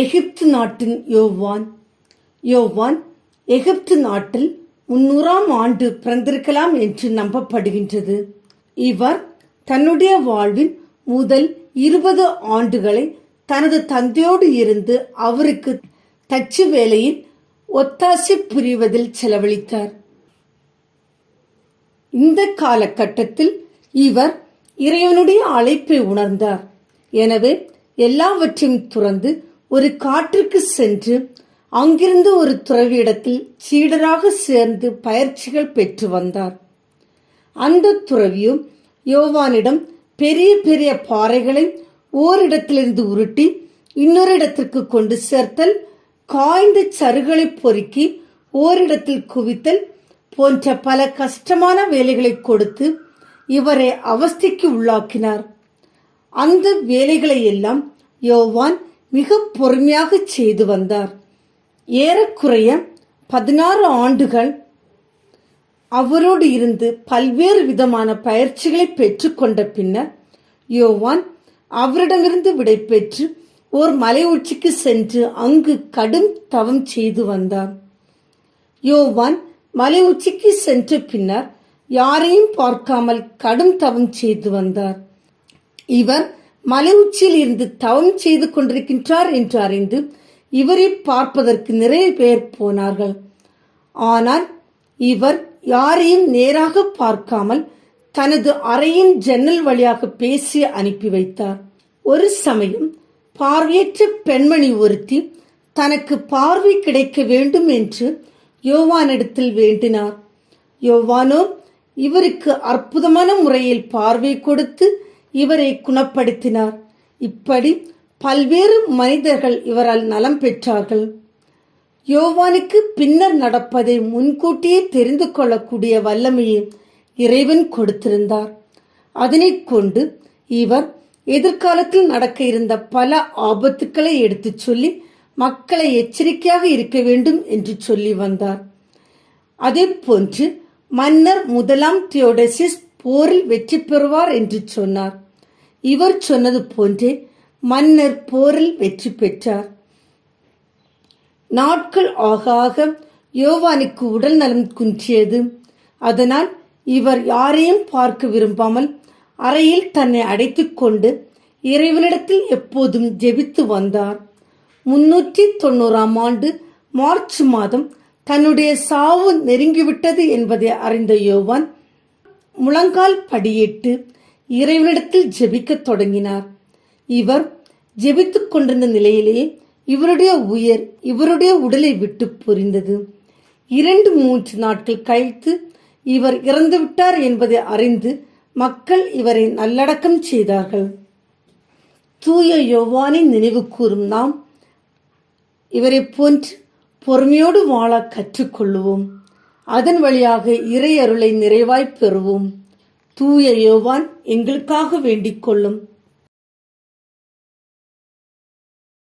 எகிப்து நாட்டின் யோவான். யோவான் எகிப்து நாட்டில் முன்னூறாம் ஆண்டு பிறந்திருக்கலாம் என்று நம்பப்படுகின்றது. இவர் தன்னுடைய வாழ்வின் முதல் இருபது ஆண்டுகளை தனது தந்தையோடு இருந்து அவருக்கு தச்சு வேலையில் ஒத்தாசை புரிவதில் செலவழித்தார். இந்த காலகட்டத்தில் இவர் இறைவனுடைய அழைப்பை உணர்ந்தார். எனவே எல்லாவற்றையும் துறந்து ஒரு காற்றுக்கு சென்று அங்கிருந்து ஒரு துறவியிடத்தில் சீடராக சேர்ந்து பயிற்சிகள் பெற்று வந்தார். அந்த துறவியும் யோவானிடம் பெரிய பெரிய பாறைகளை ஓரிடத்திலிருந்து உருட்டி இன்னொரு இடத்திற்கு கொண்டு சேர்த்தல் காய்ந்த சருகளை பொறுக்கி ஓரிடத்தில் குவித்தல் போன்ற பல கஷ்டமான வேலைகளை கொடுத்து இவரை அவஸ்தைக்கு உள்ளாக்கினார். அந்த வேலைகளை எல்லாம் யோவான் மிக பொறுமையாக செய்து வந்தார். ஏறக்குறைய பதினாறு ஆண்டுகள் அவரோடு இருந்து பல்வேறு விதமான பயிற்சிகளை பெற்றுக்கொண்ட பின்னர் யோவான் அவரிடமிருந்து விடை பெற்று ஓர் மலை உச்சிக்கு சென்று அங்கு கடும் தவம் செய்து வந்தார். யோவான் மலை உச்சிக்கு சென்ற பின்னர் யாரையும் பார்க்காமல் கடும் தவம் செய்து வந்தார். இவர் மலை உச்சியில் இருந்து தவம் செய்து கொண்டிருக்கின்றார் என்று அறிந்து இவரை பார்ப்பதற்கு நிறைய பேர் போனார்கள். ஆனால் இவர் யாரையும் நேராக பார்க்காமல் தனது அறையின் ஜன்னல் வழியாக பேசி அனுப்பி வைத்தார். ஒரு சமயம் பார்வையற்ற பெண்மணி ஒருத்தி தனக்கு பார்வை கிடைக்க வேண்டும் என்று யோவானிடத்தில் வேண்டினார். யோவானோ இவருக்கு அற்புதமான முறையில் பார்வை கொடுத்து இவரை குணப்படுத்தினார். இப்படி பல்வேறு மனிதர்கள் இவரால் நலம் பெற்றார்கள். யோவானுக்கு பின்னர் நடப்பதை முன்கூட்டியே தெரிந்து கொள்ளக்கூடிய வல்லமையை இறைவன் கொடுத்திருந்தார். அதனை கொண்டு இவர் எதிர்காலத்தில் நடக்க இருந்த பல ஆபத்துக்களை எடுத்துச் சொல்லி மக்களை எச்சரிக்கையாக இருக்க வேண்டும் என்று சொல்லி வந்தார். அதே போன்று மன்னர் முதலாம் தியோடசிஸ் போரில் வெற்றி பெறுவார் என்று சொன்னார். இவர் சொன்னது போன்றே மன்னர் போரில் வெற்றி பெற்றார். நாட்கள் ஆக ஆக யோவானுக்கு உடல் நலம் குன்றியது. அதனால் இவர் யாரையும் பார்க்க விரும்பாமல் அறையில் தன்னை அடைத்துக்கொண்டு இறைவனிடத்தில் எப்போதும் ஜெபித்து வந்தார். முன்னூற்றி தொண்ணூறாம் ஆண்டு மார்ச் மாதம் தன்னுடைய சாவு நெருங்கிவிட்டது என்பதை அறிந்த யோவான் முழங்கால் படியிட்டு இறைவனிடத்தில் ஜெபிக்கத் தொடங்கினார். இவர் ஜெபித்து கொண்டிருந்த நிலையிலேயே இவருடைய உயர் இவருடைய உடலை விட்டு புரிந்தது. இரண்டு மூன்று நாட்கள் கழித்து இவர் இறந்துவிட்டார் என்பதை அறிந்து மக்கள் இவரை நல்லடக்கம் செய்தார்கள். தூய யோவானை நினைவு கூறும் நாம் இவரை போன்று பொறுமையோடு வாழ கற்றுக்கொள்ளுவோம். அதன் வழியாக இறை அருளை நிறைவாய் பெறுவோம். தூய யோவான் எங்களுக்காக வேண்டிக் கொள்ளும்.